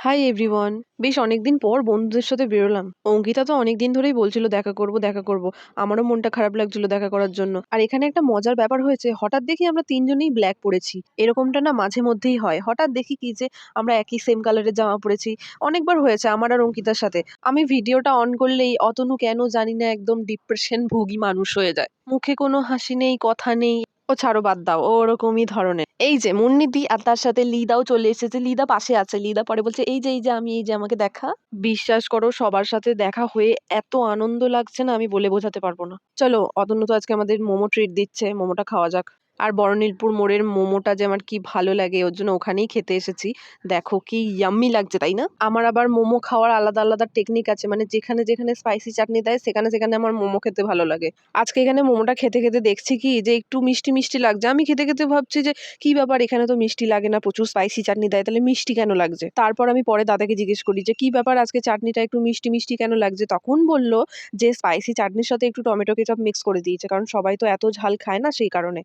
Hi everyone বেশ অনেকদিন পর বন্ধুদের সাথে বেরোলাম। অঙ্কিতা তো অনেকদিন ধরেই বলছিল, দেখা করব দেখা করব। আমারও মনটা খারাপ লাগছিল দেখা করার জন্য। আর এখানে একটা মজার ব্যাপার হয়েছে, হঠাৎ দেখি আমরা তিনজনেই ব্ল্যাক পরেছি এরকমটা না মাঝে মধ্যেই হয়। হঠাৎ দেখি কি যে, আমরা একই সেম কালারের জামা পরেছি অনেকবার হয়েছে আমার আর অঙ্কিতার সাথে। আমি ভিডিওটা অন করলেই অতনু কেন জানি না একদম ডিপ্রেশন ভোগী মানুষ হয়ে যায়। মুখে কোনো হাসি নেই, কথা নেই। ও ছাড়ো বাদ দাও, ও ওরকমই ধরনের। এই যে মুন্নিদি আর তার সাথে লিদাও চলে এসেছে, লিদা পাশে আছে, লিদা পরে বলছে, এই যে এই যে, আমি, এই যে, আমাকে দেখা। বিশ্বাস করো, সবার সাথে দেখা হয়ে এত আনন্দ লাগছে না, আমি বলে বোঝাতে পারব না। চলো অতন্য তো আজকে আমাদের মোমো ট্রিট দিচ্ছে, মোমোটা খাওয়া যাক। আর বরনীলপুর মোড়ের মোমোটা যে আমার কি ভালো লাগে, ওর জন্য ওখানেই খেতে এসেছি। দেখো কি ইয়াম্মি লাগছে, তাই না? আমার আবার মোমো খাওয়ার আলাদা আলাদা টেকনিক আছে মানে যেখানে যেখানে স্পাইসি চাটনি দেয়, সেখানে সেখানে আমার মোমো খেতে ভালো লাগে। আজকে এখানে মোমোটা খেতে খেতে দেখছি কি যে একটু মিষ্টি মিষ্টি লাগছে। আমি খেতে খেতে ভাবছি যে কি ব্যাপার, এখানে তো মিষ্টি লাগে না, প্রচুর স্পাইসি চাটনি দেয়, তাহলে মিষ্টি কেন লাগছে? তারপর আমি পরে দাদাকে জিজ্ঞেস করি যে কি ব্যাপার আজকে চাটনিটা একটু মিষ্টি মিষ্টি কেন লাগছে? তখন বলল যে স্পাইসি চাটনির সাথে একটু টমেটো কেচাপ মিক্স করে দিয়েছে, কারণ সবাই তো এত ঝাল খায় না সেই কারণে।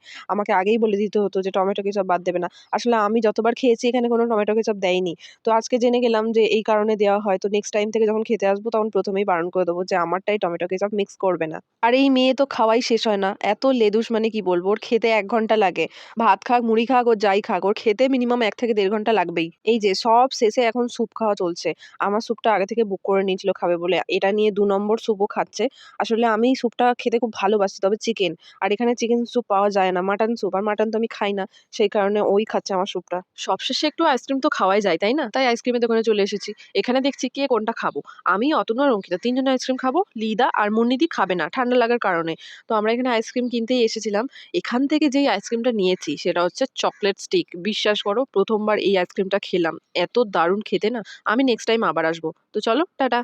আমাকে আগেই বলে দিতে হতো যে টমেটো কেচাপ বাদ দেবে না। আসলে আমি যতবার খেয়েছি এখানে কোনো টমেটো কেচাপ দেয়নি। তো আজকে জেনে গেলাম যে এই কারণে দেওয়া হয়। তো নেক্সট টাইম থেকে যখন খেতে আসব তখন প্রথমেই বারণ করে দেবো যে আমারটাই টমেটো কেচাপ মিক্স করবে না। আর এই মেয়ে তো খাওয়াই শেষ হয় না। এত লেদুস মানে কি বলব? ওর খেতে এক ঘণ্টা লাগে। ভাত খাক, মুড়ি খাক ওর যাই খাক, ওর খেতে মিনিমাম এক থেকে দেড় ঘণ্টা লাগবেই। এই যে সব শেষে এখন স্যুপ খাওয়া চলছে। আমার স্যুপটা আগে থেকে বুক করে নিয়েছিল খাবে বলে। এটা নিয়ে দু নম্বর স্যুপও খাচ্ছে। আসলে আমি স্যুপটা খেতে খুব ভালোবাসি, তবে চিকেন আর এখানে চিকেন স্যুপ পাওয়া যায় না। মাটন স্যুপ আর মাটন তো আমি খাই না। সেই কারণে ওই খাচ্ছে আমার স্যুপটা সবশেষে একটু আইসক্রিম তো খাওয়াই যায়, তাই না? তাই আইসক্রিমের দোকানে চলে এসেছি। এখানে দেখছি কে কোনটা খাব। আমি অতনু আর অঙ্কিতা। তিনজন আইসক্রিম খাব, লিদা আর মুন্নিদি খাবে না, ঠান্ডা লাগার কারণে। তো আমরা এখানে আইসক্রিম কিনতেই এসেছিলাম। এখান থেকে যেই আইসক্রিমটা নিয়েছি, সেটা হচ্ছে চকলেট স্টিক বিশ্বাস করো, প্রথমবার এই আইসক্রিমটা খেলাম। এত দারুণ খেতে না? আমি নেক্সট টাইম আবার আসব। তো চলো, টাটা।